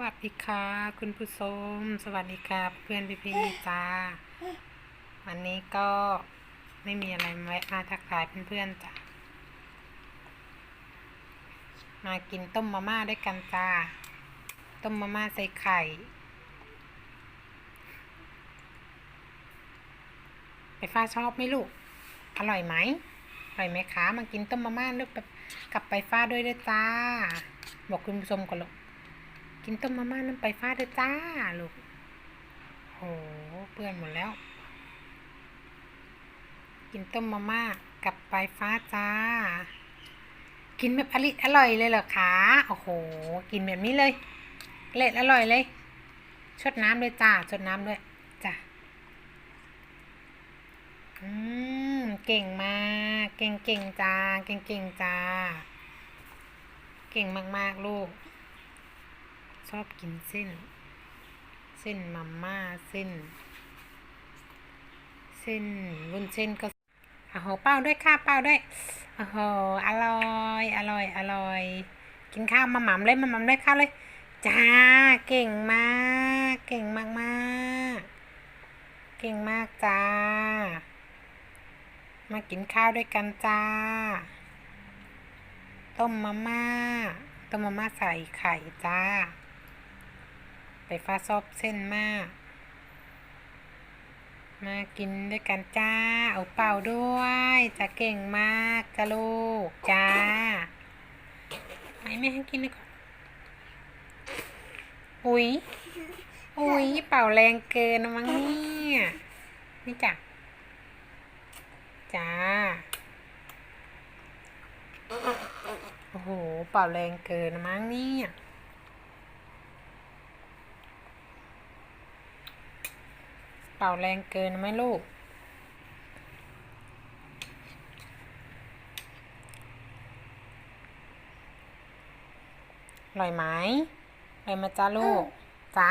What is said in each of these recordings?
วัสดีค่ะ คุณผู้ชมสวัสดีค่ะ เพื่อนพี่พี่ๆจ้า วันนี้ก็ไม่มีอะไรไว้มาทักทายเพื่อนๆจ้ามากินต้มมาม่าด้วยกันจ้า ต้มมาม่าใส่ไข่ ไปฟ้าชอบไหมลูก อร่อยไหมอร่อยไหมคะ มากินต้มมาม่าลูกแบบกับไปฟ้าด้วยด้วยจ้า บอกคุณผู้ชมก่อนลูก กินต้มมาม่าน้ำไปฟ้าด้วยจ้าลูกโหเปื้อนหมดแล้ว กินต้มมาม่ากับไปฟ้าจ้า กินแบบอริอร่อยเลยเหรอคะโอ้โห กินแบบนี้เลย เละอร่อยเลยชดน้ำเลยจ้าชดน้ำด้วยจ้าอืมเก่งมากเก่งเก่งจ้าเก่งเก่งจ้า เก่งมาก ๆ ลูก ชอบกินเส้น เส้นมาม่าเส้น เส้นวุ้นเส้นก็โอ้โหเป้าด้วยค่ะเป้าด้วยโอ้โหอร่อยอร่อยอร่อย กินข้าวมาหม่ำเลยมาหม่ำด้วยข้าวเลยจ้าเก่งมาก เก่งมากมากๆเก่งมากจ้า มากินข้าวด้วยกันจ้า ต้มมาม่าต้มมาม่าใส่ไข่จ้า ไปฟ้าซอบเส้นมาก มากินด้วยกันจ้า เอาเป่าด้วยจะเก่งมากจ้าลูกจ้าไม่ไม่ให้กินเลยก่อนอุ้ยอุ้ยเป่าแรงเกินนะมั้งเนี่ยนี่จ้ะจ้า โอ้โห เป่าแรงเกินนะมั้งเนี่ย เป่าแรงเกินไหมลูก อร่อยไหมอร่อยมาจ้าลูกจ๋า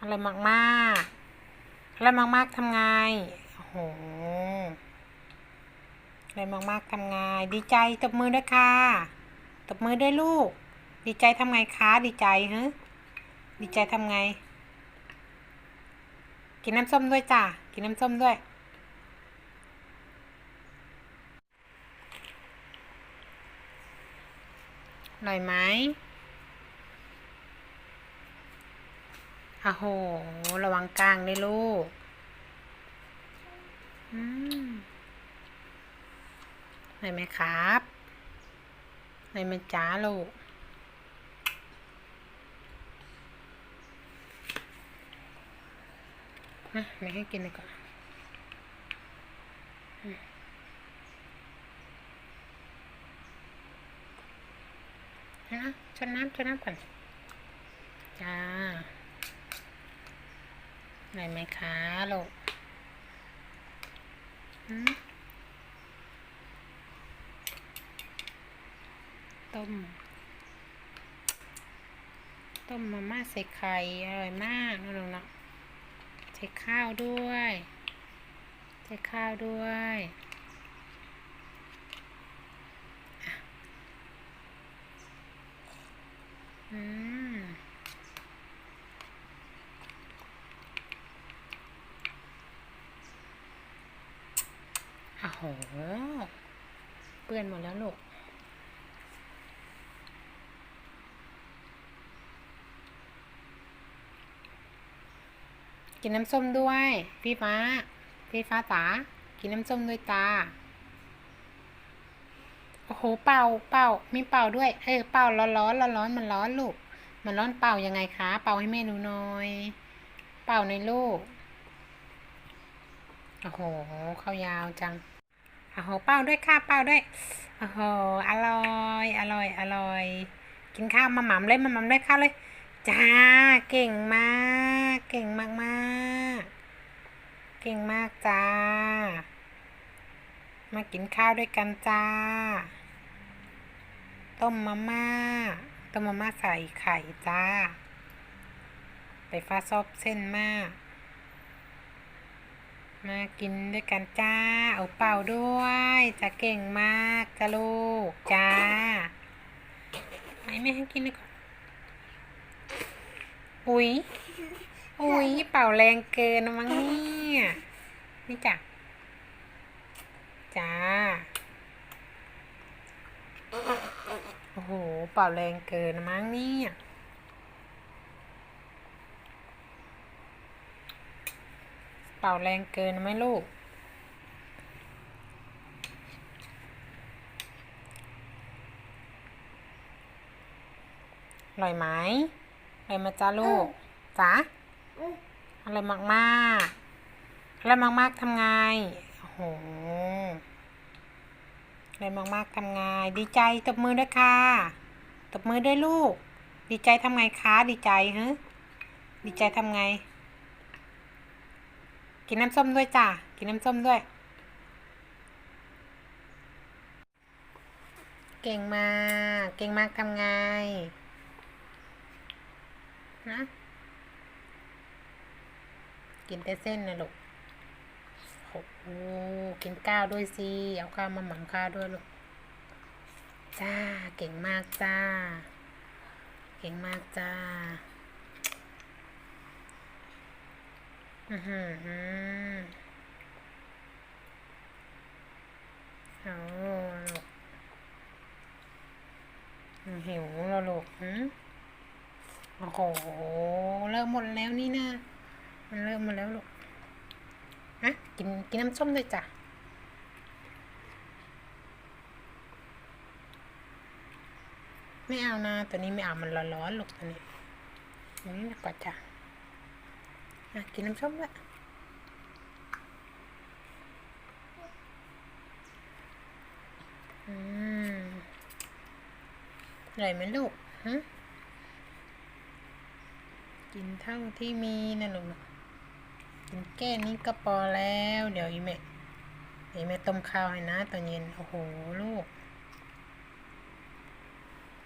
อร่อยมากมากๆอร่อยมากมากๆทำไง โอ้โหอร่อยมากมากๆทำไง ดีใจตบมือด้วยค่ะตบมือด้วยลูก ดีใจทำไงคะ ดีใจฮะดีใจทำไง กินน้ำส้มด้วยจ้ะกินน้ำส้มด้วยอร่อยไหมอ้โห ระวังกลางด้วยลูก อืมอร่อยไหมครับอร่อยไหมจ้าลูก นะไม่ให้กินดีกว่าอืมนะชนน้ำชนน้ำก่อน จ้าไหนไหมคะลูกต้ม ต้มมาม่าใส่ไข่อร่อยมากนะลูกเนาะ ใส่ข้าวด้วยใส่ข้าวด้วย อืม โอ้โห เปื้อนหมดแล้วลูก กินน้ำส้มด้วย พี่ฟ้า พี่ฟ้าจ๋ากินน้ำส้มด้วยตา โอ้โห เป่า เป่ามีเป่าด้วย เออ เป่าร้อนร้อนร้อนร้อนมันร้อนลูก มันร้อนเป่ายังไงคะ เป่าให้แม่ดูหน่อย เป่าในลูก โอ้โห เข้ายาวจังโอ้โห เป่าด้วยค่ะ เป่าด้วย โอ้โห อร่อย อร่อย อร่อย กินข้าวมาหม่ำเลยมาหม่ำเลยข้าวเลยจ้า เก่งมาก เก่งมากมากๆ ก่งมากจ้า มากินข้าวด้วยกันจ้า ต้มมาม่า ต้มมาม่าใส่ไข่จ้า ไปฟ้าซอบเส้นมาก มากินด้วยกันจ้า เอาเป่าด้วยจะเก่งมากจ้าลูกจ้า ไม่ไม่ให้กินเลยก่อนอุ๊ยอุ๊ยเป่าแรงเกินมั้งนี่ เนี่ยนี่จ้ะจ้า โอ้โห เป่าแรงเกินนะมั้งเนี่ยเป่าแรงเกินไหมลูก อร่อยไหมอร่อยไหมาจ้าลูกจ๋าอร่อยมากมากๆ อร่อยมากๆทำไงโอ้โหอร่อยมากมากๆทำไงดีใจตบมือด้วยค่ะตบมือด้วยลูก ดีใจทำไงคะดีใจฮะดีใจทำไง กินน้ำส้มด้วยจ้ะกินน้ำส้มด้วย เก่งมาก เก่งมากทำไงนะกินแต่เส้นนะลูก โอ้โหกินข้าวด้วยสิเอาข้าวมาหมั่นข้าวด้วยลูกจ้าเก่งมากจ้า เก่งมากจ้าอือหือหือเอาลูกอืมหิวแล้วลูกหืมโอ้โห เริ่มหมดแล้วนี่นะ มันเริ่มหมดแล้วลูก อะกินกินน้ำส้มด้วยจ้ะไม่เอานะตัวนี้ไม่เอามันร้อนๆลูกตัวนี้อันนี้ดีกว่าจ้ะอะกินน้ำส้มด้วยอืมอร่อยไหมลูกฮะกินเท่าที่มีนะลูกนะ กินแก้นี้ก็พอแล้ว เดี๋ยวอีแม่เดี๋ยวแม่ต้มข้าวให้นะตอนเย็น โอ้โห ลูก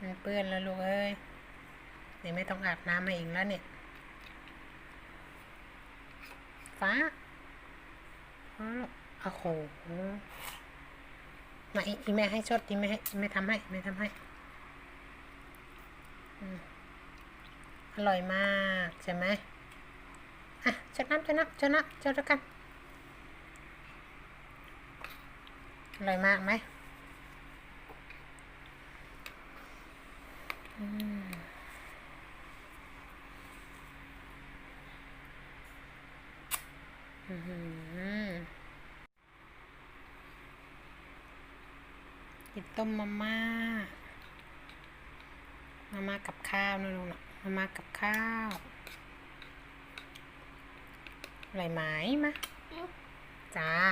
มันเปื้อนแล้วลูกเอ้ยเดี๋ยวไม่ต้องอาบน้ำมาเอีกแล้วเนี่ย ฟ้าอ๋อโอ้โหมาอีกอีแม่ให้ชดอีแม่ให้แม่ทำให้แม่ทำให้อร่อยมากใช่ไหม ชน้ำชน้ำชน้ำชดแล้วกันอร่อยมากไหมอืมอื้อหือกินต้มมาม่า มาม่ากับข้าวนะลูกนะมาม่ากับข้าว อร่อยไหมมาจ้า